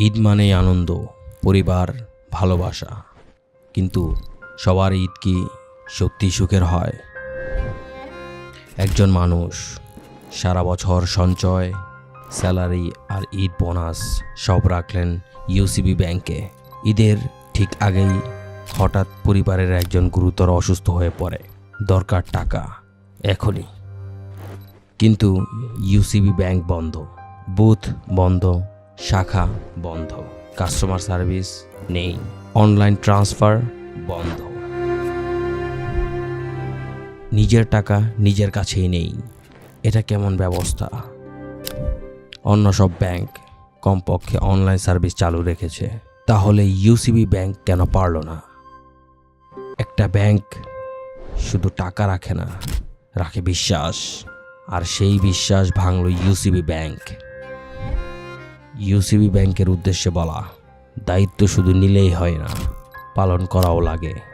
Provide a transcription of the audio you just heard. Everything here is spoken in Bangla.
ঈদ মানেই আনন্দ, পরিবার, ভালোবাসা। কিন্তু সবার ঈদ কি সত্যি সুখের হয়? একজন মানুষ, সারা বছর সঞ্চয়, স্যালারি আর ঈদ বোনাস সব রাখলেন ইউসিবি ব্যাংকে। ঈদের ঠিক আগেই হঠাৎ পরিবারের একজন গুরুতর অসুস্থ হয়ে পড়ে। দরকার টাকা, এখনই। কিন্তু ইউসিবি ব্যাংক বন্ধ, বুথ বন্ধ শাখা বন্ধ। কাস্টমার সার্ভিস নেই। অনলাইন ট্রান্সফার বন্ধ। নিজের টাকা নিজের কাছেই নেই। এটা কেমন ব্যবস্থা? অন্য সব ব্যাংক কমপক্ষে অনলাইন সার্ভিস চালু রেখেছে। তাহলে ইউসিবি ব্যাংক কেন পারল না? একটা ব্যাংক শুধু টাকা রাখে না, রাখে বিশ্বাস। আর সেই বিশ্বাস ভাঙল ইউসিবি ব্যাংক ইউসিবি ব্যাংকের উদ্দেশ্যে বলা দায়িত্ব শুধু নিলেই হয় না পালন করাও লাগে।